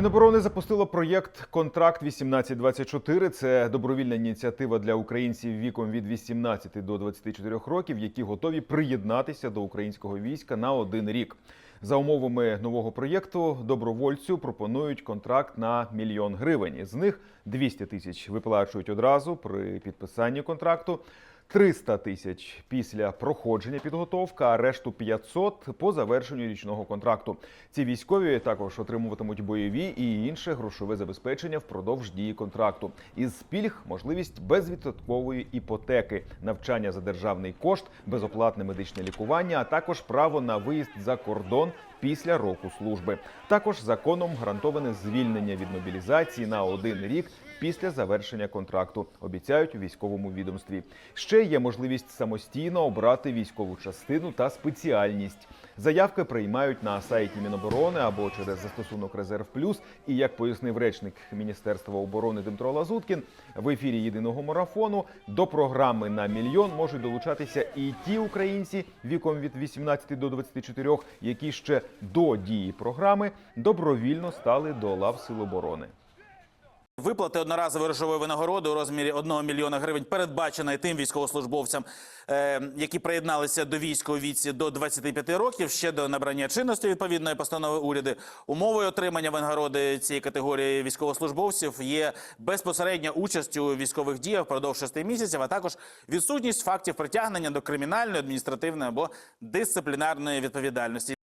Міноборони запустило проєкт Контракт 1824 Це добровільна ініціатива для українців віком від 18 до 24 років, які готові приєднатися до українського війська на один рік. За умовами нового проєкту добровольцю пропонують контракт на мільйон гривень. З них 200 тисяч виплачують одразу при підписанні контракту. 300 тисяч після проходження підготовки, а решту 500 по завершенню річного контракту. Ці військові також отримуватимуть бойові і інше грошове забезпечення впродовж дії контракту. Із пільг можливість безвідсоткової іпотеки, навчання за державний кошт, безоплатне медичне лікування, а також право на виїзд за кордон після року служби. Також законом гарантоване звільнення від мобілізації на один рік після завершення контракту. Обіцяють у військовому відомстві. Ще є можливість самостійно обрати військову частину та спеціальність. Заявки приймають на сайті Міноборони або через застосунок Резерв Плюс. І як пояснив речник Міністерства оборони Дмитро Лазуткін, в ефірі єдиного марафону до програми на мільйон можуть долучатися і ті українці віком від 18 до 24, які ще до дії програми добровільно стали до лав Сил оборони. Виплати одноразової грошової винагороди у розмірі 1 мільйона гривень передбачена і тим військовослужбовцям, е, які приєдналися до війська віці до 25 років, ще до набрання чинності відповідної постанови уряду. Умовою отримання винагороди цієї категорії військовослужбовців є безпосередня участь у військових діях впродовж 6 місяців, а також відсутність фактів притягнення до кримінальної, адміністративної або дисциплінарної відповідальності.